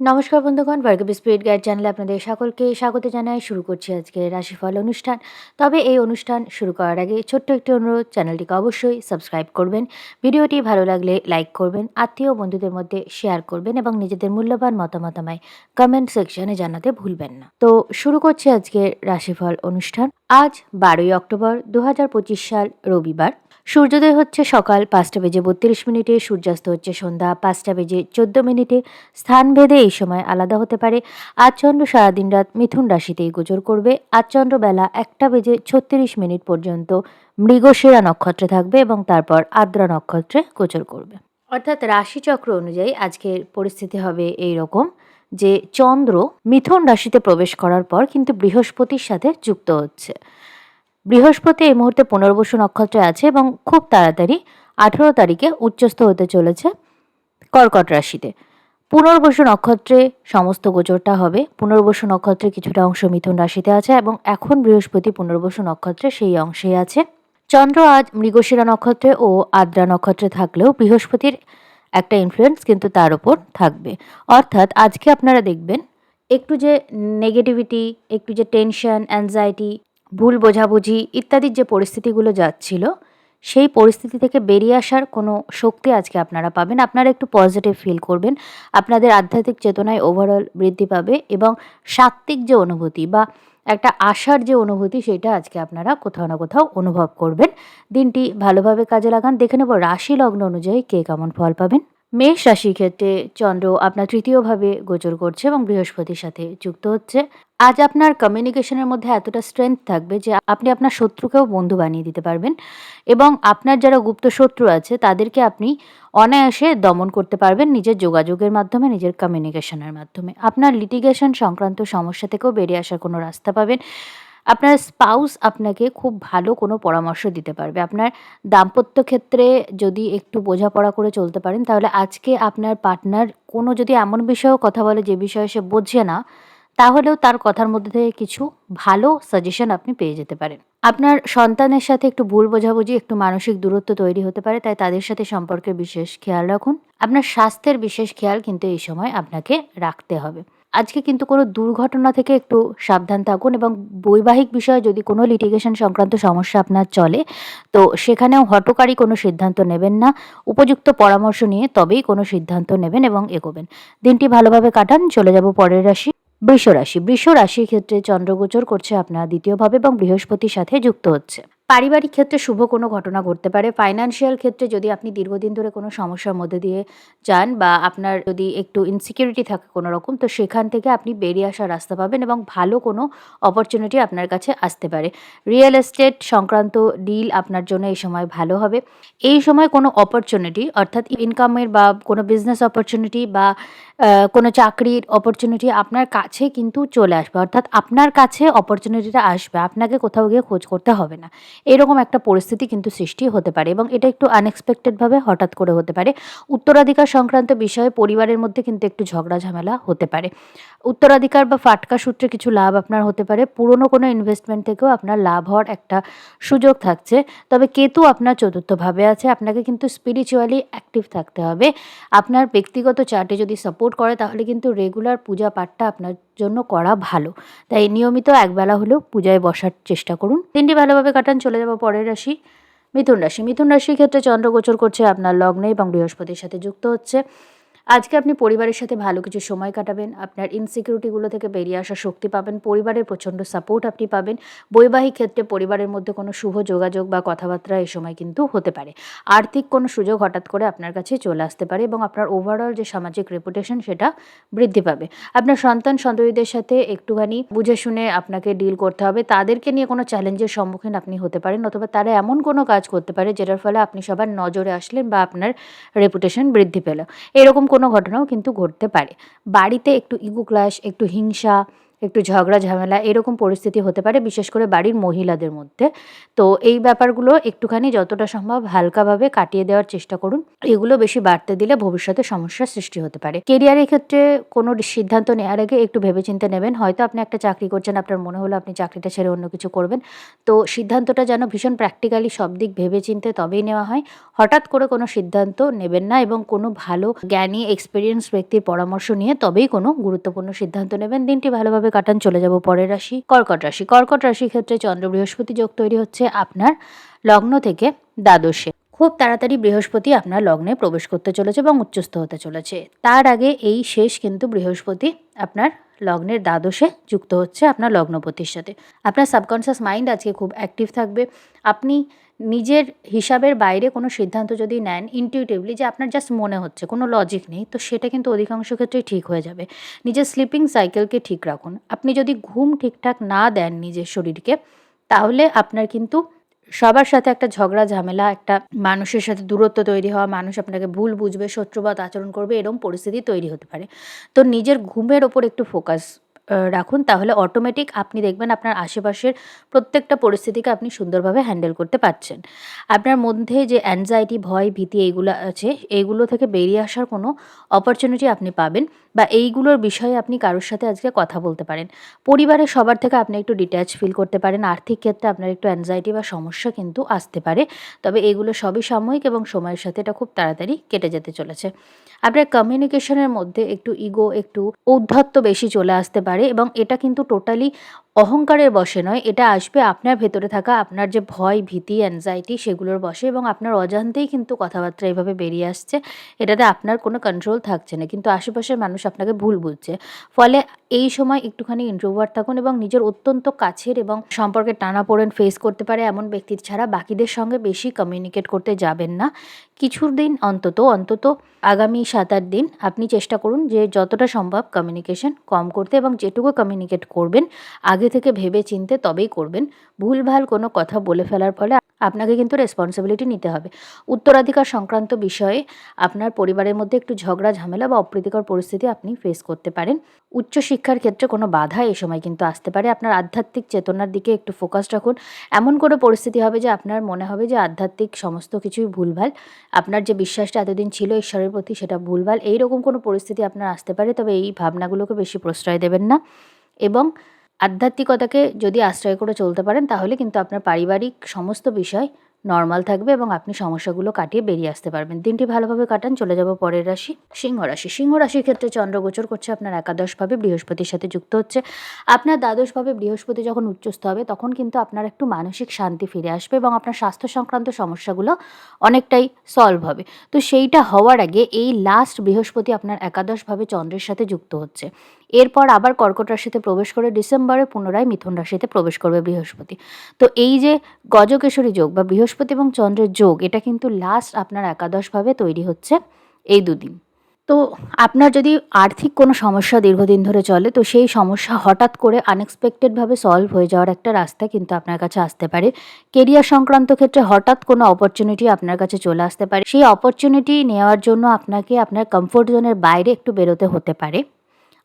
নমস্কার বন্ধুগণ ভার্গব spirit guide চ্যানেলে আপনাদের সকলকে স্বাগত জানাই। শুরু করছি আজকে রাশিফল অনুষ্ঠান। তবে এই অনুষ্ঠান শুরু করার আগে ছোট্ট একটি অনুরোধ, চ্যানেলটিকে অবশ্যই সাবস্ক্রাইব করবেন। ভিডিওটি ভালো লাগলে লাইক করবেন, আত্মীয় বন্ধুদের মধ্যে শেয়ার করবেন এবং নিজেদের মূল্যবান মতামত আমায় কমেন্ট সেকশনে জানাতে ভুলবেন না। তো শুরু করছি আজকে রাশিফল অনুষ্ঠান। আজ বারোই অক্টোবর দু হাজার পঁচিশ সাল রবিবার। সূর্যোদয় হচ্ছে সকাল পাঁচটা বেজে বত্রিশ মিনিটে, সূর্যাস্ত হচ্ছে সন্ধ্যা পাঁচটা বেজে চোদ্দ মিনিটে। স্থানভেদে এই সময় আলাদা হতে পারে। আচন্দ্র সারাদিন রাত মিথুন রাশিতেই গোচর করবে। আচন্দ্র বেলা একটা বেজে ছত্রিশ মিনিট পর্যন্ত মৃগশিরা নক্ষত্রে থাকবে এবং তারপর আদ্রা নক্ষত্রে গোচর করবে। অর্থাৎ রাশিচক্র অনুযায়ী আজকের পরিস্থিতি হবে এই রকম যে চন্দ্র মিথুন রাশিতে প্রবেশ করার পর কিন্তু বৃহস্পতির সাথে যুক্ত হচ্ছে। বৃহস্পতি এই মুহূর্তে পুনর্বসু নক্ষত্রে আছে এবং খুব তাড়াতাড়ি আঠেরো তারিখে উচ্চস্থ হতে চলেছে কর্কট রাশিতে। পুনর্বসু নক্ষত্রে সমস্ত গোচরটা হবে। পুনর্বসু নক্ষত্রে কিছুটা অংশ মিথুন রাশিতে আছে এবং এখন বৃহস্পতি পুনর্বসু নক্ষত্রে সেই অংশেই আছে। চন্দ্র আজ মৃগশিরা নক্ষত্রে ও আদ্রা নক্ষত্রে থাকলেও বৃহস্পতির একটা ইনফ্লুয়েন্স কিন্তু তার উপর থাকবে। অর্থাৎ আজকে আপনারা দেখবেন, একটু যে নেগেটিভিটি একটু যে টেনশন অ্যাংজাইটি ভুল বোঝাবুঝি ইত্যাদির যে পরিস্থিতিগুলো যাচ্ছিল, সেই পরিস্থিতি থেকে বেরিয়ে আসার কোনো শক্তি আজকে আপনারা পাবেন। আপনারা একটু পজিটিভ ফিল করবেন। আপনাদের আধ্যাত্মিক চেতনায় ওভারঅল বৃদ্ধি পাবে এবং সাত্ত্বিক যে অনুভূতি বা একটা আশার যে অনুভূতি সেটা আজকে আপনারা কোথাও না কোথাও অনুভব করবেন। দিনটি ভালোভাবে কাজে লাগান। দেখে নেব রাশি লগ্ন অনুযায়ী কে কেমন ফল পাবেন। মেষ রাশির ক্ষেত্রে চন্দ্র আপনার তৃতীয়ভাবে গোচর করছে এবং বৃহস্পতির সাথে যুক্ত হচ্ছে। আজ আপনার কমিউনিকেশনের মধ্যে এতটা স্ট্রেংথ থাকবে যে আপনি আপনার শত্রুকেও বন্ধু বানিয়ে দিতে পারবেন এবং আপনার যারা গুপ্ত শত্রু আছে, তাদেরকে আপনি অনায়াসে দমন করতে পারবেন নিজের যোগাযোগের মাধ্যমে, নিজের কমিউনিকেশনের মাধ্যমে। আপনার লিটিগেশন সংক্রান্ত সমস্যা থেকেও বেরিয়ে আসার কোনো রাস্তা পাবেন। আপনার স্পাউস আপনাকে খুব ভালো কোনো পরামর্শ দিতে পারবে। আপনার দাম্পত্য ক্ষেত্রে যদি একটু বোঝাপড়া করে চলতে পারেন, তাহলে আজকে আপনার পার্টনার কোনো যদি এমন বিষয়েও কথা বলে যে বিষয়ে সে বোঝে না, তাহলেও তার কথার মধ্যে থেকে কিছু ভালো সাজেশন আপনি পেয়ে যেতে পারেন। আপনার সন্তানের সাথে একটু ভুল বোঝাবুঝি, একটু মানসিক দূরত্ব তৈরি হতে পারে, তাই তাদের সাথে সম্পর্কে বিশেষ খেয়াল রাখুন। আপনার স্বাস্থ্যের বিশেষ খেয়াল কিন্তু এই সময় আপনাকে রাখতে হবে। আজকে কিন্তু কোনো দুর্ঘটনা থেকে একটু সাবধান থাকুন এবং বৈবাহিক বিষয়ে যদি কোনো লিটিগেশন সংক্রান্ত সমস্যা আপনার চলে, তো সেখানেও হটকারী কোনো সিদ্ধান্ত নেবেন না। উপযুক্ত পরামর্শ নিয়ে তবেই কোনো সিদ্ধান্ত নেবেন এবং এগোবেন। দিনটি ভালোভাবে কাটান। চলে যাব পরের রাশি, বৃষ রাশি। বৃষ রাশির ক্ষেত্রে চন্দ্রগোচর করছে আপনার দ্বিতীয়ভাবে এবং বৃহস্পতির সাথে যুক্ত হচ্ছে। পারিবারিক ক্ষেত্রে শুভ কোনো ঘটনা ঘটতে পারে। ফাইন্যান্সিয়াল ক্ষেত্রে যদি আপনি দীর্ঘদিন ধরে কোনো সমস্যার মধ্যে দিয়ে যান বা আপনার যদি একটু ইনসিকিউরিটি থাকে কোনো রকম, তো সেখান থেকে আপনি বেরিয়ে আসার রাস্তা পাবেন এবং ভালো কোনো অপরচুনিটি আপনার কাছে আসতে পারে। রিয়েল এস্টেট সংক্রান্ত ডিল আপনার জন্য এই সময় ভালো হবে। এই সময় কোনো অপরচুনিটি অর্থাৎ ইনকামের বা কোনো বিজনেস অপরচুনিটি বা কোনো চাকরির অপরচুনিটি আপনার কাছে কিন্তু চলে আসবে। অর্থাৎ আপনার কাছে অপরচুনিটিটা আসবে। আপনাকে কোথাও গিয়ে খোঁজ করতে হবে না। এরকম একটা পরিস্থিতি কিন্তু সৃষ্টি হতে পারে এবং এটা একটু আনএক্সপেক্টেডভাবে হঠাৎ করে হতে পারে। উত্তরাধিকার সংক্রান্ত বিষয়ে পরিবারের মধ্যে কিন্তু একটু ঝগড়া ঝামেলা হতে পারে। উত্তরাধিকার বা ফাটকা সূত্রে কিছু লাভ আপনার হতে পারে। পুরনো কোনো ইনভেস্টমেন্ট থেকেও আপনার লাভ হওয়ার একটা সুযোগ থাকছে। তবে কেতু আপনার চতুর্থভাবে আছে। আপনাকে কিন্তু স্পিরিচুয়ালি অ্যাক্টিভ থাকতে হবে। আপনার ব্যক্তিগত চার্টে যদি সাপোর্ট করে তাহলে কিন্তু রেগুলার পূজা পাঠটা আপনার জন্য করা ভালো। তাই নিয়মিত একবেলা হলেও পূজায় বসার চেষ্টা করুন। দিনটি ভালোভাবে কাটান, চলে যাব পরের রাশি। মিথুন রাশি। মিথুন রাশির ক্ষেত্রে চন্দ্রগোচর করছে আপনার লগ্নে এবং বৃহস্পতির সাথে যুক্ত হচ্ছে। আজকে আপনি পরিবারের সাথে ভালো কিছু সময় কাটাবেন, আপনার ইনসিকিউরিটিগুলো থেকে বেরিয়ে আসার শক্তি পাবেন, পরিবারের প্রচণ্ড সাপোর্ট আপনি পাবেন, বৈবাহিক ক্ষেত্রে পরিবারের মধ্যে কোনো শুভ যোগাযোগ বা কথাবার্তা এই সময় কিন্তু হতে পারে। আর্থিক কোনো সুযোগ হঠাৎ করে আপনার কাছে চলে আসতে পারে এবং আপনার ওভারঅল যে সামাজিক রেপুটেশন সেটা বৃদ্ধি পাবে। আপনার সন্তান সন্ততিদের সাথে একটুখানি বুঝে শুনে আপনাকে ডিল করতে হবে, তাদেরকে নিয়ে কোনো চ্যালেঞ্জের সম্মুখীন আপনি হতে পারেন অথবা তারা এমন কোনো কাজ করতে পারে যেটার ফলে আপনি সবার নজরে আসলেন বা আপনার রেপুটেশন বৃদ্ধি পেল। এরকম কোনো ঘটনাও কিন্তু ঘটতে পারে। বাড়িতে একটু ইগো ক্লাস একটু হিংসা একটু ঝগড়া, ঝামেলা এরকম পরিস্থিতি হতে পারে, বিশেষ করে বাড়ির মহিলাদের মধ্যে। তো এই ব্যাপারগুলো একটুখানি যতটা সম্ভব হালকাভাবে কাটিয়ে দেওয়ার চেষ্টা করুন। এগুলো বেশি বাড়তে দিলে ভবিষ্যতে সমস্যার সৃষ্টি হতে পারে। কেরিয়ারের ক্ষেত্রে কোনো সিদ্ধান্ত নেওয়ার আগে একটু ভেবেচিন্তে নেবেন। হয়তো আপনি একটা চাকরি করছেন, আপনার মনে হলো আপনি চাকরিটা ছেড়ে অন্য কিছু করবেন। তো সিদ্ধান্তটা যেন ভীষণ প্র্যাকটিক্যালি সব দিক ভেবেচিন্তে তবেই নেওয়া হয়। হঠাৎ করে কোনো সিদ্ধান্ত নেবেন না এবং কোনো ভালো, জ্ঞানী এক্সপিরিয়েন্স ব্যক্তির পরামর্শ নিয়ে তবেই কোনো গুরুত্বপূর্ণ সিদ্ধান্ত নেবেন। দিনটি ভালোভাবে কাটান চলে যাব পরের রাশি? কর্কট রাশি। কর্কট রাশির ক্ষেত্রে চন্দ্র বৃহস্পতি যোগ তৈরি হচ্ছে আপনার লগ্ন থেকে দ্বাদশে। খুব তাড়াতাড়ি বৃহস্পতি আপনার লগ্নে প্রবেশ করতে চলেছে এবং উচ্চস্থ হতে চলেছে। তার আগে এই শেষ কিন্তু বৃহস্পতি আপনার লগ্নের দ্বাদশে যুক্ত হচ্ছে আপনার লগ্নপতির সাথে। আপনার সাবকনসিয়াস মাইন্ড আজকে খুব অ্যাক্টিভ থাকবে। আপনি নিজের হিসাবের বাইরে কোনো সিদ্ধান্ত যদি নেন ইনটিউটিভলি যে আপনার জাস্ট মনে হচ্ছে, কোনো লজিক নেই, তো সেটা কিন্তু অধিকাংশ ক্ষেত্রেই ঠিক হয়ে যাবে। নিজের স্লিপিং সাইকেলকে ঠিক রাখুন। আপনি যদি ঘুম ঠিকঠাক না দেন নিজের শরীরকে, তাহলে আপনার কিন্তু সবার সাথে একটা ঝগড়া, ঝামেলা, একটা মানুষের সাথে দূরত্ব তৈরি হওয়া, মানুষ আপনাকে ভুল বুঝবে, শত্রুবাদ আচরণ করবে এরকম পরিস্থিতি তৈরি হতে পারে। তো নিজের ঘুমের ওপর একটু ফোকাস রাখুন, তাহলে অটোমেটিক আপনি দেখবেন আপনার আশেপাশের প্রত্যেকটা পরিস্থিতিকে আপনি সুন্দরভাবে হ্যান্ডেল করতে পারছেন। আপনার মধ্যে যে অ্যাংজাইটি ভয়, ভীতি এইগুলো আছে এইগুলো থেকে বেরিয়ে আসার কোনো অপরচুনিটি আপনি পাবেন বা এইগুলোর বিষয়ে আপনি কারোর সাথে আজকে কথা বলতে পারেন। পরিবারের সবার থেকে আপনি একটু ডিট্যাচ ফিল করতে পারেন, আর্থিক ক্ষেত্রে আপনার একটু অ্যাংজাইটি বা সমস্যা কিন্তু আসতে পারে, তবে এগুলো সবই সাময়িক এবং সময়ের সাথে এটা খুব তাড়াতাড়ি কেটে যেতে চলেছে। আপনার কমিউনিকেশনের মধ্যে একটু ইগো একটু ঔদ্ধত্য বেশি চলে আসতে পারে এবং এটা কিন্তু টোটালি অহংকারের বশে নয়, এটা আসবে আপনার ভেতরে থাকা আপনার যে ভয়, ভীতি অ্যাংজাইটি সেগুলোর বসে এবং আপনার অজান্তেই কিন্তু কথাবার্তা এইভাবে বেরিয়ে আসছে। এটাতে আপনার কোনো কন্ট্রোল থাকছে না। কিন্তু আশেপাশের মানুষ আপনাকে ভুল বুঝছে। ফলে এই সময় একটুখানি ইন্ট্রোভার্ট থাকুন এবং নিজের অত্যন্ত কাছের এবং সম্পর্কে টানাপোড়েন ফেস করতে পারে এমন ব্যক্তির ছাড়া বাকিদের সঙ্গে বেশি কমিউনিকেট করতে যাবেন না। কিছুর দিন অন্তত অন্তত আগামী সাত আট দিন আপনি চেষ্টা করুন যে যতটা সম্ভব কমিউনিকেশন কম করতে এবং যেটুকু কমিউনিকেট করবেন, আগে থেকে ভেবে চিনতে তবেই করবেন। ভুলভাল কোনো কথা বলে ফেলার ফলে আপনাকে কিন্তু রেসপন্সিবিলিটি নিতে হবে। উত্তরাধিকার সংক্রান্ত বিষয়ে আপনার পরিবারের মধ্যে একটু ঝগড়া, ঝামেলা বা অপ্রীতিকর পরিস্থিতি আপনি ফেস করতে পারেন। উচ্চশিক্ষার ক্ষেত্রে কোনো বাধা এই সময় কিন্তু আসতে পারে। আপনার আধ্যাত্মিক চেতনার দিকে একটু ফোকাস রাখুন। এমন কোনো পরিস্থিতি হবে যে আপনার মনে হবে যে আধ্যাত্মিক সমস্ত কিছুই ভুলভাল। আপনার যে বিশ্বাসটা এতদিন ছিল ঈশ্বরের প্রতি সেটা ভুলভাল। এইরকম কোনো পরিস্থিতি আপনার আসতে পারে, তবে এই ভাবনাগুলোকে বেশি প্রশ্রয় দেবেন না। এবং আধ্যাত্মিকতাকে যদি আশ্রয় করে চলতে পারেন, তাহলে কিন্তু আপনার পারিবারিক সমস্ত বিষয় নর্মাল থাকবে এবং আপনি সমস্যাগুলো কাটিয়ে বেরিয়ে আসতে পারবেন। দিনটি ভালোভাবে কাটান। চলে যাব পরের রাশি, সিংহ রাশি। সিংহ রাশির ক্ষেত্রে চন্দ্রগোচর করছে, আপনার একাদশভাবে বৃহস্পতির সাথে যুক্ত হচ্ছে। আপনার দ্বাদশভাবে বৃহস্পতি যখন উচ্চস্থ হবে, তখন কিন্তু আপনার একটু মানসিক শান্তি ফিরে আসবে এবং আপনার স্বাস্থ্য সংক্রান্ত সমস্যাগুলো অনেকটাই সলভ হবে। তো সেইটা হওয়ার আগে এই লাস্ট বৃহস্পতি আপনার একাদশভাবে চন্দ্রের সাথে যুক্ত হচ্ছে। এরপর আবার কর্কট রাশিতে প্রবেশ করে ডিসেম্বরে পুনরায় মিথুন রাশিতে প্রবেশ করবে বৃহস্পতি। তো এই যে গজকেশরী যোগ বা বৃহস্পতি এবং চন্দ্রের যোগ, এটা কিন্তু লাস্ট আপনার একাদশভাবে তৈরি হচ্ছে এই দুদিন। তো আপনার যদি আর্থিক কোনো সমস্যা দীর্ঘদিন ধরে চলে, তো সেই সমস্যা হঠাৎ করে আনএক্সপেক্টেডভাবে সলভ হয়ে যাওয়ার একটা রাস্তা কিন্তু আপনার কাছে আসতে পারে। কেরিয়ার সংক্রান্ত ক্ষেত্রে হঠাৎ কোনো অপরচুনিটি আপনার কাছে চলে আসতে পারে। সেই অপরচুনিটি নেওয়ার জন্য আপনাকে আপনার কমফোর্ট জোনের বাইরে একটু বেরোতে হতে পারে।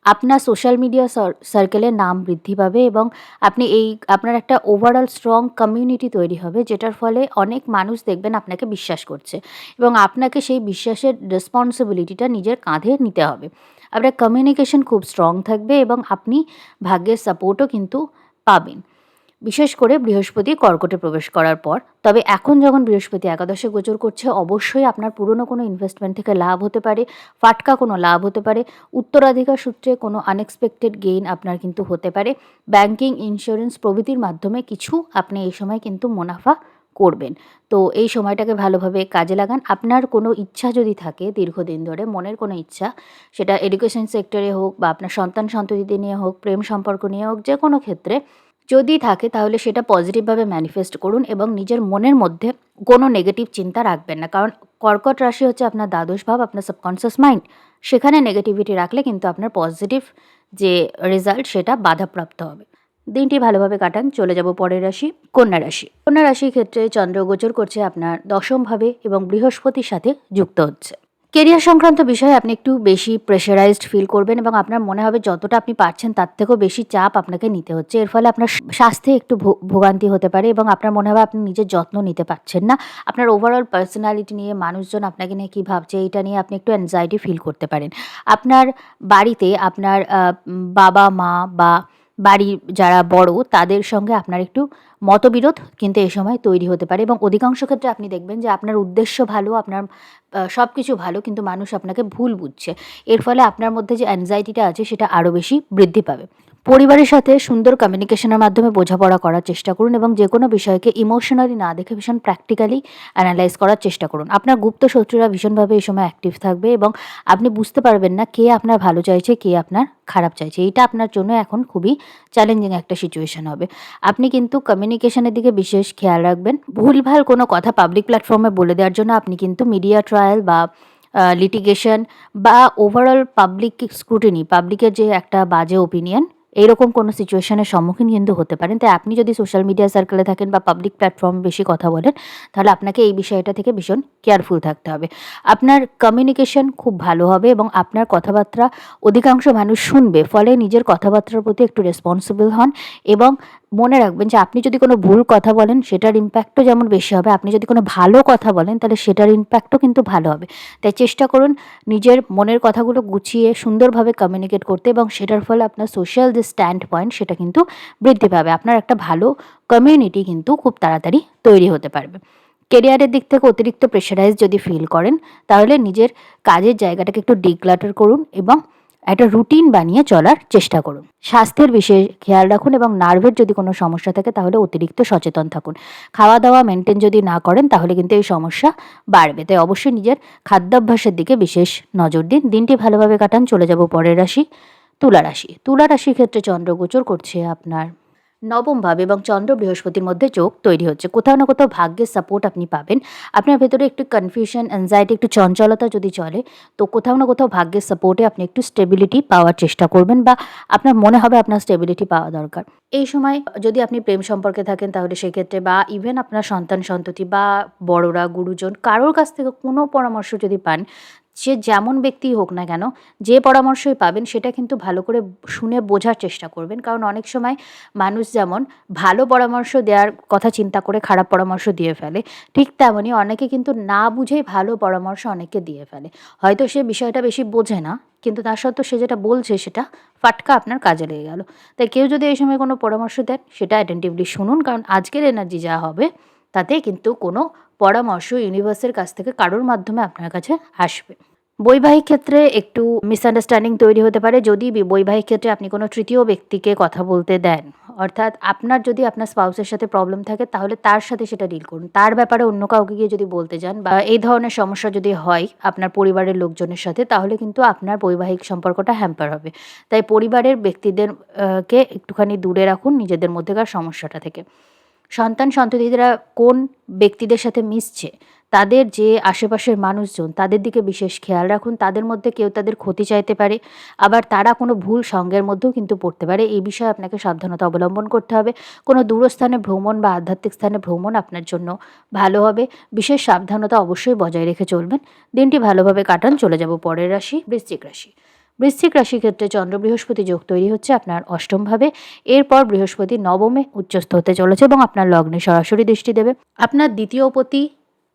আপনার সোশ্যাল মিডিয়া সার্কেলের নাম বৃদ্ধি পাবে এবং আপনি এই, আপনার একটা ওভারঅল স্ট্রং কমিউনিটি তৈরি হবে, যেটার ফলে অনেক মানুষ দেখবেন আপনাকে বিশ্বাস করছে এবং আপনাকে সেই বিশ্বাসের রেসপন্সিবিলিটিটা নিজের কাঁধে নিতে হবে। আপনার কমিউনিকেশন খুব স্ট্রং থাকবে এবং আপনি ভাগ্যের সাপোর্টও কিন্তু পাবেন। বিশেষ করে বৃহস্পতি কর্কটে প্রবেশ করার পর। তবে এখন যখন বৃহস্পতি একাদশে গোচর করছে, অবশ্যই আপনার পুরনো কোনো ইনভেস্টমেন্ট থেকে লাভ হতে পারে, ফাটকা কোনো লাভ হতে পারে, উত্তরাধিকার সূত্রে কোনো আনএক্সপেক্টেড গেইন আপনার কিন্তু হতে পারে। ব্যাংকিং ইন্স্যুরেন্স প্রভৃতির মাধ্যমে কিছু আপনি এই সময় কিন্তু মুনাফা করবেন। তো এই সময়টাকে ভালোভাবে কাজে লাগান। আপনার কোনো ইচ্ছা যদি থাকে, দীর্ঘদিন ধরে মনের কোনো ইচ্ছা, সেটা এডুকেশন সেক্টরে হোক বা আপনার সন্তান সন্ততিদের নিয়ে হোক, প্রেম সম্পর্ক নিয়ে হোক যে কোনো ক্ষেত্রে যদি থাকে, তাহলে সেটা পজিটিভভাবে ম্যানিফেস্ট করুন এবং নিজের মনের মধ্যে কোনো নেগেটিভ চিন্তা রাখবেন না। কারণ কর্কট রাশি হচ্ছে আপনার দ্বাদশ ভাব, আপনার সাবকনসিয়াস মাইন্ড সেখানে নেগেটিভিটি রাখলে কিন্তু আপনার পজিটিভ যে রেজাল্ট সেটা বাধাপ্রাপ্ত হবে। দিনটি ভালোভাবে কাটান। চলে যাব পরের রাশি, কন্যা রাশি। কন্যা রাশির ক্ষেত্রে চন্দ্র গোচর করছে আপনার দশমভাবে এবং বৃহস্পতির সাথে যুক্ত হচ্ছে। কেরিয়ার সংক্রান্ত বিষয়ে আপনি একটু বেশি প্রেশারাইজড ফিল করবেন এবং আপনার মনে হবে যতটা আপনি পারছেন তার থেকেও বেশি চাপ আপনাকে নিতে হচ্ছে। এর ফলে আপনার স্বাস্থ্যে একটু ভোগান্তি হতে পারে এবং আপনার মনে হবে আপনি নিজের যত্ন নিতে পারছেন না। আপনার ওভারঅল পার্সোনালিটি নিয়ে মানুষজন আপনাকে নিয়ে কী ভাবছে এইটা নিয়ে আপনি একটু অ্যাংজাইটি ফিল করতে পারেন। আপনার বাড়িতে আপনার বাবা মা বা বাড়ির যারা বড়, তাদের সঙ্গে আপনার একটু মতবিরোধ কিন্তু এই সময় তৈরি হতে পারে এবং অধিকাংশ ক্ষেত্রে আপনি দেখবেন যে আপনার উদ্দেশ্য ভালো, আপনার সব কিছু ভালো কিন্তু মানুষ আপনাকে ভুল বুঝছে। এর ফলে আপনার মধ্যে যে অ্যাংজাইটিটা আছে সেটা আরও বেশি বৃদ্ধি পাবে। পরিবারের সাথে সুন্দর কমিউনিকেশনের মাধ্যমে বোঝাপড়া করার চেষ্টা করুন এবং যে কোনো বিষয়কে ইমোশনালি না দেখে ভীষণ প্র্যাকটিক্যালি অ্যানালাইজ করার চেষ্টা করুন। আপনার গুপ্ত শত্রুরা ভীষণভাবে এই সময় অ্যাক্টিভ থাকবে এবং আপনি বুঝতে পারবেন না কে আপনার ভালো চাইছে, কে আপনার খারাপ চাইছে। এটা আপনার জন্য এখন খুবই চ্যালেঞ্জিং একটা সিচুয়েশন হবে। আপনি কিন্তু কমিউনিকেশনের দিকে বিশেষ খেয়াল রাখবেন। ভুলভাল কোনো কথা পাবলিক প্ল্যাটফর্মে বলে দেওয়ার জন্য আপনি কিন্তু মিডিয়া ট্রায়াল বা লিটিগেশন বা ওভারঅল পাবলিক স্ক্রুটিনি পাবলিকের যে একটা বাজে ওপিনিয়ন এইরকম কোনো সিচুয়েশনের সম্মুখীন কিন্তু হতে পারেন। তাই আপনি যদি সোশ্যাল মিডিয়া সার্কেলে থাকেন বা পাবলিক প্ল্যাটফর্ম বেশি কথা বলেন, তাহলে আপনাকে এই বিষয়টা থেকে ভীষণ কেয়ারফুল থাকতে হবে। আপনার কমিউনিকেশন খুব ভালো হবে এবং আপনার কথাবার্তা অধিকাংশ মানুষ শুনবে। ফলে নিজের কথাবার্তার প্রতি একটু রেসপন্সিবল হন এবং মনে রাখবেন যে আপনি যদি কোনো ভুল কথা বলেন, সেটার ইম্প্যাক্টও যেমন বেশি হবে, আপনি যদি কোনো ভালো কথা বলেন, তাহলে সেটার ইম্প্যাক্টও কিন্তু ভালো হবে। তাই চেষ্টা করুন নিজের মনের কথাগুলো গুছিয়ে সুন্দরভাবে কমিউনিকেট করতে এবং সেটার ফলে আপনার সোশ্যাল যে স্ট্যান্ড পয়েন্ট সেটা কিন্তু বৃদ্ধি পাবে। আপনার একটা ভালো কমিউনিটি কিন্তু খুব তাড়াতাড়ি তৈরি হতে পারবে। কেরিয়ারের দিক থেকে অতিরিক্ত প্রেশারাইজ যদি ফিল করেন, তাহলে নিজের কাজের জায়গাটাকে একটু ডিক্লাটার করুন এবং একটা রুটিন বানিয়ে চলার চেষ্টা করুন। স্বাস্থ্যের বিশেষ খেয়াল রাখুন এবং নার্ভের যদি কোনো সমস্যা থাকে তাহলে অতিরিক্ত সচেতন থাকুন। খাওয়া দাওয়া মেনটেন যদি না করেন তাহলে কিন্তু এই সমস্যা বাড়বে। তাই অবশ্যই নিজের খাদ্যাভ্যাসের দিকে বিশেষ নজর দিন। দিনটি ভালোভাবে কাটান। চলে যাব পরের রাশি, তুলা রাশি। তুলা রাশির ক্ষেত্রে চন্দ্রগোচর করছে আপনার নবম ভাব এবং চন্দ্র বৃহস্পতির মধ্যে যোগ তৈরি হচ্ছে। কোথাও না কোথাও ভাগ্যের সাপোর্ট আপনি পাবেন। আপনার ভেতরে একটু কনফিউশন অ্যাংজাইটি একটু চঞ্চলতা যদি চলে, তো কোথাও না কোথাও ভাগ্যের সাপোর্টে আপনি একটু স্টেবিলিটি পাওয়ার চেষ্টা করবেন বা আপনার মনে হবে আপনার স্টেবিলিটি পাওয়া দরকার। এই সময় যদি আপনি প্রেম সম্পর্কে থাকেন, তাহলে সেক্ষেত্রে বা ইভেন আপনার সন্তান সন্ততি বা বড়রা, গুরুজন, কারোর কাছ থেকে কোনো পরামর্শ যদি পান সে যেমন ব্যক্তিই হোক না কেন, যে পরামর্শই পাবেন সেটা কিন্তু ভালো করে শুনে বোঝার চেষ্টা করবেন। কারণ অনেক সময় মানুষ যেমন ভালো পরামর্শ দেওয়ার কথা চিন্তা করে খারাপ পরামর্শ দিয়ে ফেলে, ঠিক তেমনই অনেকে কিন্তু না বুঝেই ভালো পরামর্শ অনেককে দিয়ে ফেলে। হয়তো সে বিষয়টা বেশি বোঝে না, কিন্তু তার সত্ত্বেও সে যেটা বলছে সেটা ফাটকা আপনার কাজে লেগে গেল। তাই কেউ যদি এই সময় কোনো পরামর্শ দেন, সেটা অ্যাটেন্টিভলি শুনুন। কারণ আজকের এনার্জি যা হবে, তাতে কিন্তু কোনো পরামর্শ ইউনিভার্সের কাছ থেকে কারোর মাধ্যমে আপনার কাছে আসবে। বৈবাহিক ক্ষেত্রে একটু মিসআন্ডারস্ট্যান্ডিং তৈরি হতে পারে। যদি বৈবাহিক ক্ষেত্রে আপনি কোনো তৃতীয় ব্যক্তিকে কথা বলতে দেন অর্থাৎ আপনার যদি আপনার স্পাউসের সাথে প্রবলেম থাকে তাহলে তার সাথে সেটা ডিল করুন। তার ব্যাপারে অন্য কাউকে গিয়ে যদি বলতে যান বা এই ধরনের সমস্যা যদি হয় আপনার পরিবারের লোকজনের সাথে তাহলে কিন্তু আপনার বৈবাহিক সম্পর্কটা হ্যাম্পার হবে। তাই পরিবারের ব্যক্তিদের আহ, কে একটুখানি দূরে রাখুন নিজেদের মধ্যেকার সমস্যাটা থেকে। সন্তান সন্ততিরা কোন ব্যক্তিদের সাথে মিশছে? তাদের যে আশেপাশের মানুষজন, তাদের দিকে বিশেষ খেয়াল রাখুন। তাদের মধ্যে কেউ তাদের ক্ষতি চাইতে পারে। আবার তারা কোনো ভুল সঙ্গের মধ্যেও কিন্তু পড়তে পারে। এই বিষয়ে আপনাকে সাবধানতা অবলম্বন করতে হবে। কোনো দূরস্থানে ভ্রমণ বা আধ্যাত্মিক স্থানে ভ্রমণ আপনার জন্য ভালো হবে। বিশেষ সাবধানতা অবশ্যই বজায় রেখে চলবেন। দিনটি ভালোভাবে কাটান। চলে যাব পরের রাশি, বৃশ্চিক রাশি। বৃশ্চিক রাশির ক্ষেত্রে চন্দ্র বৃহস্পতি যোগ তৈরি হচ্ছে আপনার অষ্টমভাবে এরপর বৃহস্পতি নবমে উচ্চস্থ হতে চলেছে এবং আপনার লগ্নে সরাসরি দৃষ্টি দেবে। আপনার দ্বিতীয় পতি,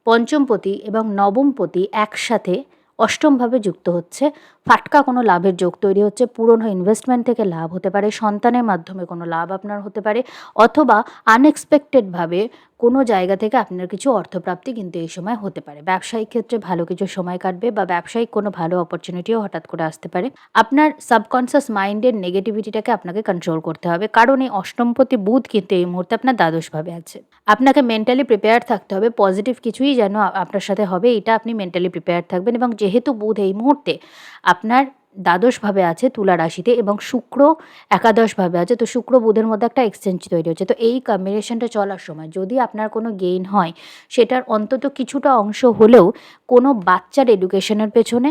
পঞ্চম পতি এবং নবম পতি একসাথে অষ্টমভাবে যুক্ত হচ্ছে। ফাটকা কোনো লাভের যোগ তৈরি হচ্ছে, পুরনো ইনভেস্টমেন্ট থেকে লাভ হতে পারে, সন্তানের মাধ্যমে কোনো লাভ আপনার হতে পারে, অথবা আনএক্সপেক্টেডভাবে কোনো জায়গা থেকে আপনার কিছু অর্থপ্রাপ্তি কিন্তু এই সময় হতে পারে। ব্যবসায়িক ক্ষেত্রে ভালো কিছু সময় কাটবে বা ব্যবসায়িক কোনো ভালো অপরচুনিটিও হঠাৎ করে আসতে পারে। আপনার সাবকনসিয়াস মাইন্ডের নেগেটিভিটিটাকে আপনাকে কন্ট্রোল করতে হবে, কারণ এই অষ্টমপতি বুধ কিন্তু এই মুহূর্তে আপনার দ্বাদশভাবে আছে। আপনাকে মেন্টালি প্রিপেয়ার থাকতে হবে পজিটিভ কিছুই যেন আপনার সাথে হবে, এটা আপনি মেন্টালি প্রিপেয়ার থাকবেন এবং যেহেতু বুধ এই মুহূর্তে আপনার দ্বাদশভাবে আছে তুলা রাশিতে এবং শুক্র একাদশভাবে আছে। তো শুক্র বুধের মধ্যে একটা এক্সচেঞ্জ তৈরি হচ্ছে। তো এই কম্বিনেশনটা চলার সময় যদি আপনার কোনো গেইন হয়, সেটার অন্তত কিছুটা অংশ হলেও কোনো বাচ্চার এডুকেশনের পেছনে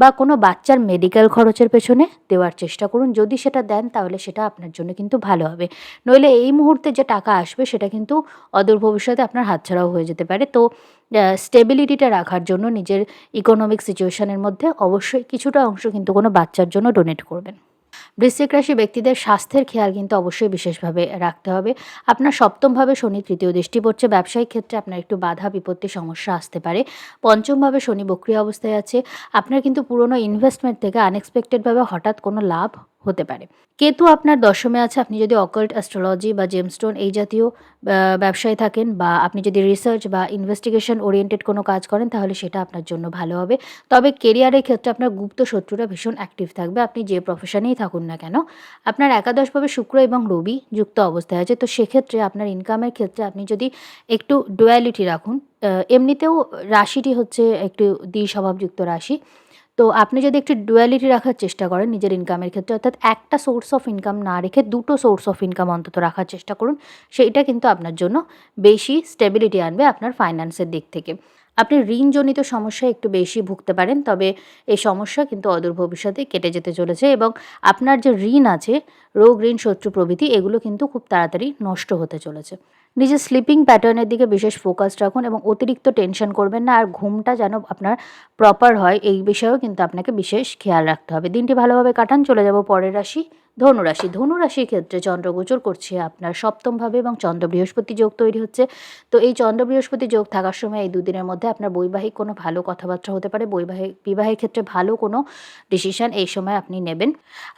বা কোনো বাচ্চার মেডিকেল খরচের পেছনে দেওয়ার চেষ্টা করুন। যদি সেটা দেন, তাহলে সেটা আপনার জন্য কিন্তু ভালো হবে। নইলে এই মুহূর্তে যে টাকা আসবে, সেটা কিন্তু অদূর ভবিষ্যতে আপনার হাতছাড়াও হয়ে যেতে পারে। তো স্টেবিলিটিটা রাখার জন্য নিজের ইকোনমিক সিচুয়েশনের মধ্যে অবশ্যই কিছুটা অংশ কিন্তু কোনো বাচ্চার জন্য ডোনেট করবেন। বৃশ্চিক রাশি ব্যক্তিদের স্বাস্থ্যের খেয়াল কিন্তু অবশ্যই বিশেষভাবে রাখতে হবে। আপনার সপ্তমভাবে শনি, তৃতীয় দৃষ্টি পড়ছে। ব্যবসায়িক ক্ষেত্রে আপনার একটু বাধা, বিপত্তি, সমস্যা আসতে পারে। পঞ্চমভাবে শনি বক্রিয় অবস্থায় আছে। আপনার কিন্তু পুরনো ইনভেস্টমেন্ট থেকে আনএক্সপেক্টেডভাবে হঠাৎ কোনো লাভ? হতে পারে। কেতু আপনার দশমে আছে, আপনি যদি অকাল্ট অ্যাস্ট্রোলজি বা জেমস্টোন এই জাতীয় ব্যবসায় থাকেন বা আপনি যদি রিসার্চ বা ইনভেস্টিগেশন ওরিয়েন্টেড কোনো কাজ করেন, তাহলে সেটা আপনার জন্য ভালো হবে। তবে কেরিয়ারের ক্ষেত্রে আপনার গুপ্ত শত্রুরা ভীষণ অ্যাক্টিভ থাকবে, আপনি যে প্রফেশনেই থাকুন না কেন। আপনার একাদশভাবে শুক্র এবং রবি যুক্ত অবস্থায় আছে, তো সেক্ষেত্রে আপনার ইনকামের ক্ষেত্রে আপনি যদি একটু ডুয়ালিটি রাখুন এমনিতেও রাশিটি হচ্ছে একটু দ্বি স্বভাবযুক্ত রাশি। তো আপনি যদি একটু ডুয়ালিটি রাখার চেষ্টা করেন নিজের ইনকামের ক্ষেত্রে, অর্থাৎ একটা সোর্স অফ ইনকাম না রেখে দুটো সোর্স অফ ইনকাম অন্তত রাখার চেষ্টা করুন, সেইটা কিন্তু আপনার জন্য বেশি স্টেবিলিটি আনবে আপনার ফাইন্যান্সের দিক থেকে। আপনি ঋণজনিত সমস্যায় একটু বেশি ভুগতে পারেন, তবে এই সমস্যা কিন্তু অদূর ভবিষ্যতে কেটে যেতে চলেছে এবং আপনার যে ঋণ আছে, রোগ, ঋণ, শত্রু প্রভৃতি, এগুলো কিন্তু খুব তাড়াতাড়ি নষ্ট হতে চলেছে। নিজের স্লিপিং প্যাটার্নের দিকে বিশেষ ফোকাস রাখুন এবং অতিরিক্ত টেনশন করবেন না, আর ঘুমটা যেন আপনার প্রপার হয় এই বিষয়েও কিন্তু আপনাকে বিশেষ খেয়াল রাখতে হবে। দিনটি ভালোভাবে কাটান, চলে যাব পরের রাশি ধনুরাশি ধনুরাশির ক্ষেত্রে চন্দ্রগোচর করছে আপনার সপ্তমভাবে এবং চন্দ্র বৃহস্পতি যোগ তৈরি হচ্ছে। তো এই চন্দ্র বৃহস্পতি যোগ থাকার সময় এই দুদিনের মধ্যে আপনার বৈবাহিক কোনো ভালো কথাবার্তা হতে পারে। বৈবাহিক, বিবাহের ক্ষেত্রে ভালো কোনো ডিসিশন এই সময় আপনি নেবেন।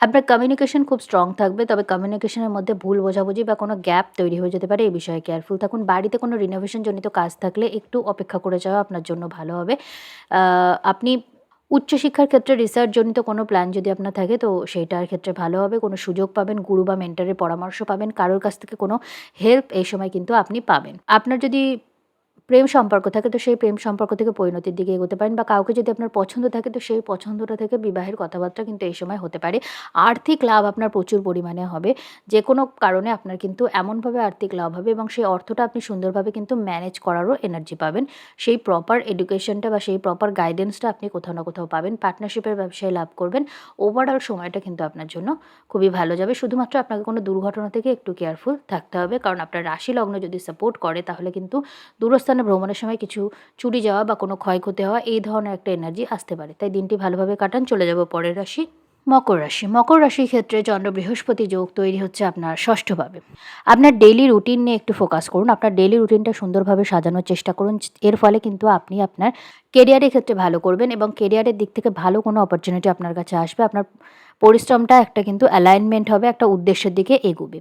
আপনার কমিউনিকেশন খুব স্ট্রং থাকবে, তবে কমিউনিকেশনের মধ্যে ভুল বোঝাবুঝি বা কোনো গ্যাপ তৈরি হয়ে যেতে পারে। এই বিষয়ে কেয়ারফুল থাকুন। বাড়িতে কোনো রিনোভেশন জনিত কাজ থাকলে একটু অপেক্ষা করে যাওয়া আপনার জন্য ভালো হবে। আপনি উচ্চশিক্ষার ক্ষেত্রে রিসার্চ জনিত কোনো প্ল্যান যদি আপনার থাকে তো সেইটার ক্ষেত্রে ভালো হবে। কোনো সুযোগ পাবেন, গুরু বা মেন্টারের পরামর্শ পাবেন, কারোর কাছ থেকে কোনো হেল্প এই সময় কিন্তু আপনি পাবেন। আপনার যদি প্রেম সম্পর্ক থাকে, তো সেই প্রেম সম্পর্ক থেকে পরিণতির দিকে এগোতে পারেন বা কাউকে যদি আপনার পছন্দ থাকে, তো সেই পছন্দটা থেকে বিবাহের কথাবার্তা কিন্তু এই সময় হতে পারে। আর্থিক লাভ আপনার প্রচুর পরিমাণে হবে। যে কোনো কারণে আপনার কিন্তু এমনভাবে আর্থিক লাভ হবে এবং সেই অর্থটা আপনি সুন্দরভাবে কিন্তু ম্যানেজ করারও এনার্জি পাবেন। সেই প্রপার এডুকেশনটা বা সেই প্রপার গাইডেন্সটা আপনি কোথাও না কোথাও পাবেন। পার্টনারশিপের ব্যবসায় লাভ করবেন। ওভারঅল সময়টা কিন্তু আপনার জন্য খুবই ভালো যাবে। শুধুমাত্র আপনাকে কোনো দুর্ঘটনা থেকে একটু কেয়ারফুল থাকতে হবে। কারণ আপনার রাশি লগ্ন যদি সাপোর্ট করে, তাহলে কিন্তু দূরস্থানে ভ্রমণের সময় কিছু চুরি যাওয়া বা কোনো ক্ষয়ক্ষতি হওয়া এই ধরনের একটা এনার্জি আসতে পারে। তাই দিনটি ভালোভাবে কাটান। চলে যাব পরের রাশি, মকর রাশি। মকর রাশির ক্ষেত্রে চন্দ্র বৃহস্পতি যোগ তৈরি হচ্ছে আপনার ষষ্ঠভাবে। আপনার ডেইলি রুটিন নিয়ে একটু ফোকাস করুন। আপনার ডেইলি রুটিনটা সুন্দরভাবে সাজানোর চেষ্টা করুন। এর ফলে কিন্তু আপনি আপনার কেরিয়ারের ক্ষেত্রে ভালো করবেন এবং কেরিয়ারের দিক থেকে ভালো কোনো অপরচুনিটি আপনার কাছে আসবে। আপনার পরিশ্রমটা একটা কিন্তু অ্যালাইনমেন্ট হবে, একটা উদ্দেশ্যের দিকে এগোবে।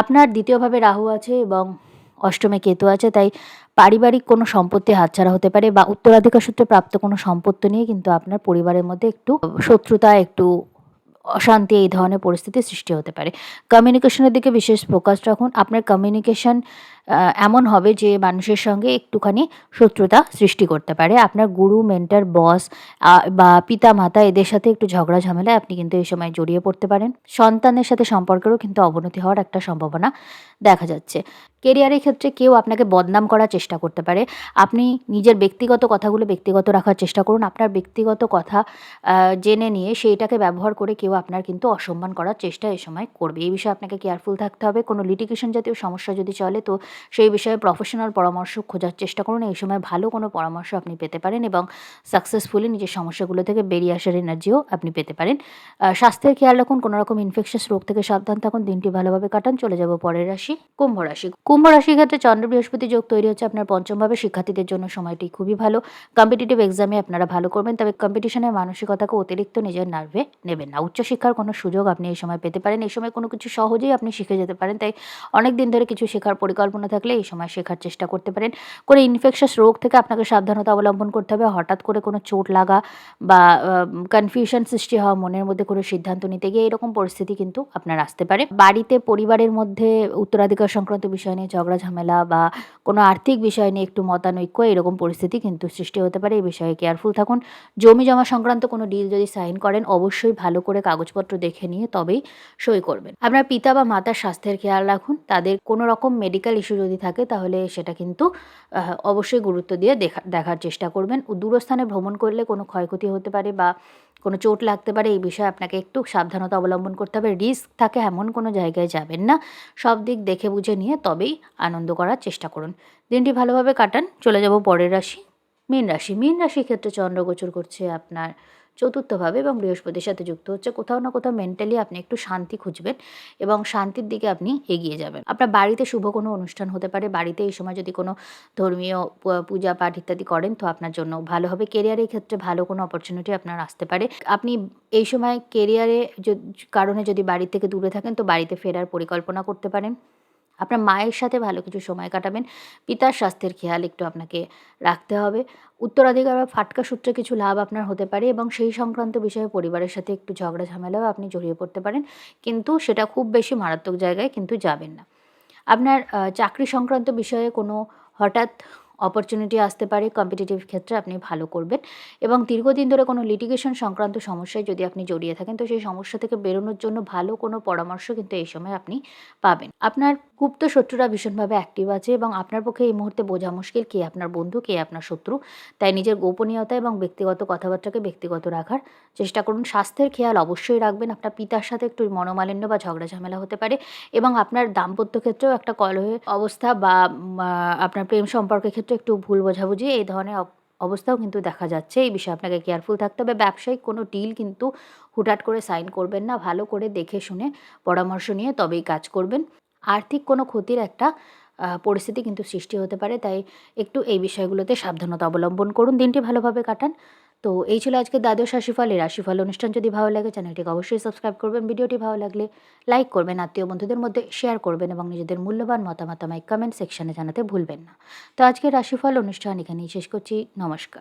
আপনার দ্বিতীয়ভাবে রাহু আছে এবং অষ্টমে কেতু আছে, তাই পারিবারিক কোনো সম্পত্তি হাতছাড়া হতে পারে বা উত্তরাধিকার সূত্রে প্রাপ্ত কোনো সম্পত্তি নিয়ে কিন্তু আপনার পরিবারের মধ্যে একটু শত্রুতা, একটু অশান্তি এই ধরনের পরিস্থিতির সৃষ্টি হতে পারে। কমিউনিকেশনের দিকে বিশেষ ফোকাস রাখুন। আপনার কমিউনিকেশন এমন হবে যে মানুষের সঙ্গে একটুখানি শত্রুতা সৃষ্টি করতে পারে। আপনার গুরু মেন্টার বস বা পিতা মাতা এদের সাথে একটু ঝগড়া ঝামেলায় আপনি কিন্তু এই সময় জড়িয়ে পড়তে পারেন। সন্তানের সাথে সম্পর্কেরও কিন্তু অবনতি হওয়ার একটা সম্ভাবনা দেখা যাচ্ছে। কেরিয়ারের ক্ষেত্রে কেউ আপনাকে বদনাম করার চেষ্টা করতে পারে। আপনি নিজের ব্যক্তিগত কথাগুলো ব্যক্তিগত রাখার চেষ্টা করুন। আপনার ব্যক্তিগত কথা জেনে নিয়ে সেইটাকে ব্যবহার করে কেউ আপনার কিন্তু অসম্মান করার চেষ্টা এ সময় করবে। এই বিষয়ে আপনাকে কেয়ারফুল থাকতে হবে। কোনো লিটিগেশন জাতীয় সমস্যা যদি চলে, তো সেই বিষয়ে প্রফেশনাল পরামর্শ খোঁজার চেষ্টা করুন। এই সময় ভালো কোনো পরামর্শ আপনি পেতে পারেন এবং সাকসেসফুলি নিজের সমস্যাগুলো থেকে বেরিয়ে আসার এনার্জিও আপনি পেতে পারেন। স্বাস্থ্যের খেয়াল রাখুন। কোনো রকম ইনফেকশাস রোগ থেকে সাবধান থাকুন। দিনটি ভালোভাবে কাটান। চলে যাব পরের রাশি, কুম্ভ রাশি। কুম্ভ রাশির ক্ষেত্রে চন্দ্র বৃহস্পতি যোগ তৈরি হচ্ছে আপনার পঞ্চমভাবে। শিক্ষার্থীদের জন্য সময়টি খুবই ভালো। কম্পিটিটিভ এক্সামে আপনারা ভালো করবেন, তবে কম্পিটিশনের মানসিকতাকে অতিরিক্ত নিজের নার্ভে নেবেন না। উচ্চশিক্ষার কোনো সুযোগ আপনি এই সময় পেতে পারেন। এই সময় কোনো কিছু সহজেই আপনি শিখে যেতে পারেন, তাই অনেক দিন ধরে কিছু শেখার পরিকল্পনা থাকলে এই সময় শেখার চেষ্টা করতে পারেন। কোনো ইনফেকশাস রোগ থেকে আপনাকে সাবধানতা অবলম্বন করতে হবে। হঠাৎ করে কোনো চোট লাগা বা কনফিউশন সৃষ্টি হওয়া, মনের মধ্যে কোনো সিদ্ধান্ত নিতে গিয়ে এরকম পরিস্থিতি কিন্তু আপনার আসতে পারে। বাড়িতে, পরিবারের মধ্যে উত্তরাধিকার সংক্রান্ত বিষয় ঝগড়া, ঝামেলা বা কোনো আর্থিক বিষয় নিয়ে একটু মতানৈক্য, এরকম পরিস্থিতি কিন্তু সৃষ্টি হতে পারে। এই বিষয়ে কেয়ারফুল থাকুন। জমি, জমা সংক্রান্ত কোনো ডিল যদি সাইন করেন, অবশ্যই ভালো করে কাগজপত্র দেখে নিয়ে তবেই সই করবেন। আপনার পিতা বা মাতার স্বাস্থ্যের খেয়াল রাখুন। তাদের কোনো রকম মেডিকেল ইস্যু যদি থাকে, তাহলে সেটা কিন্তু অবশ্যই গুরুত্ব দিয়ে দেখা, দেখার চেষ্টা করবেন। দূরস্থানে ভ্রমণ করলে কোনো ক্ষয়ক্ষতি হতে পারে বা কোনো চোট লাগতে পারে, এই বিষয়ে আপনাকে একটু সাবধানতা অবলম্বন করতে হবে। রিস্ক থাকে এমন কোনো জায়গায় যাবেন না। সব দিক দেখে বুঝে নিয়ে তবেই আনন্দ করার চেষ্টা করুন। দিনটি ভালোভাবে কাটান। চলে যাব পরের রাশি, মীন রাশি। মীন রাশির ক্ষেত্রে চন্দ্রগোচর করছে আপনার চতুর্থভাবে এবং বৃহস্পতির সাথে যুক্ত হচ্ছে। কোথাও না কোথাও মেন্টালি আপনি একটু শান্তি খুঁজবেন এবং শান্তির দিকে আপনি এগিয়ে যাবেন। আপনার বাড়িতে শুভ কোনো অনুষ্ঠান হতে পারে। বাড়িতে এই সময় যদি কোনো ধর্মীয় পূজা পাঠ ইত্যাদি করেন, তো আপনার জন্য ভালো হবে। কেরিয়ারের ক্ষেত্রে ভালো কোনো অপরচুনিটি আপনার আসতে পারে। আপনি এই সময় কেরিয়ারে কারণে যদি বাড়ি থেকে দূরে থাকেন, তো বাড়িতে ফেরার পরিকল্পনা করতে পারেন। আপনার মায়ের সাথে ভালো কিছু সময় কাটাবেন, পিতার স্বাস্থ্যের খেয়াল একটু আপনাকে রাখতে হবে। উত্তরাধিকার বা ফাটকা সূত্রে কিছু লাভ আপনার হতে পারে এবং সেই সংক্রান্ত বিষয়ে পরিবারের সাথে একটু ঝগড়া ঝামেলাও আপনি জড়িয়ে পড়তে পারেন, কিন্তু সেটা খুব বেশি মারাত্মক জায়গায় কিন্তু যাবেন না। আপনার চাকরি সংক্রান্ত বিষয়ে কোনো হঠাৎ অপরচুনিটি আসতে পারে কম্পিটিটিভ ক্ষেত্রে আপনি ভালো করবেন এবং দীর্ঘদিন ধরে কোনো লিটিগেশন সংক্রান্ত সমস্যায় যদি আপনি জড়িয়ে থাকেন, তো সেই সমস্যা থেকে বেরোনোর জন্য ভালো কোনো পরামর্শ কিন্তু এই সময় আপনি পাবেন। আপনার গুপ্ত শত্রুরা ভীষণভাবে অ্যাক্টিভ আছে এবং আপনার পক্ষে এই মুহূর্তে বোঝা মুশকিল কে আপনার বন্ধু, কে আপনার শত্রু। তাই নিজের গোপনীয়তা এবং ব্যক্তিগত কথাবার্তাকে ব্যক্তিগত রাখার চেষ্টা করুন। স্বাস্থ্যের খেয়াল অবশ্যই রাখবেন। আপনার পিতার সাথে একটু মনোমালিন্য বা ঝগড়া ঝামেলা হতে পারে এবং আপনার দাম্পত্য ক্ষেত্রেও একটা কলহের অবস্থা বা আপনার প্রেম সম্পর্কের ক্ষেত্রে একটু ভুল বোঝাবুঝি, এই ধরনের অবস্থাও কিন্তু দেখা যাচ্ছে। এই বিষয়ে আপনাকে কেয়ারফুল থাকতে হবে। ব্যবসায়িক কোনো ডিল কিন্তু হুটহাট করে সাইন করবেন না। ভালো করে দেখে শুনে পরামর্শ নিয়ে তবেই কাজ করবেন। আর্থিক কোনো ক্ষতির একটা পরিস্থিতি কিন্তু সৃষ্টি হতে পারে। তাই একটু এই বিষয়গুলোতে সাবধানতা অবলম্বন করুন। দিনটি ভালোভাবে কাটান। তো এই ছিল আজকে দ্বাদশ রাশিফল। এই রাশিফল অনুষ্ঠান যদি ভালো লাগে, চ্যানেলটিকে অবশ্যই সাবস্ক্রাইব করবেন। ভিডিওটি ভালো লাগলে লাইক করবেন। আত্মীয় বন্ধুদের মধ্যে শেয়ার করবেন এবং নিজেদের মূল্যবান মতামত আমায় কমেন্ট সেকশানে জানাতে ভুলবেন না। তো আজকে রাশিফল অনুষ্ঠান এখানেই শেষ করছি। নমস্কার।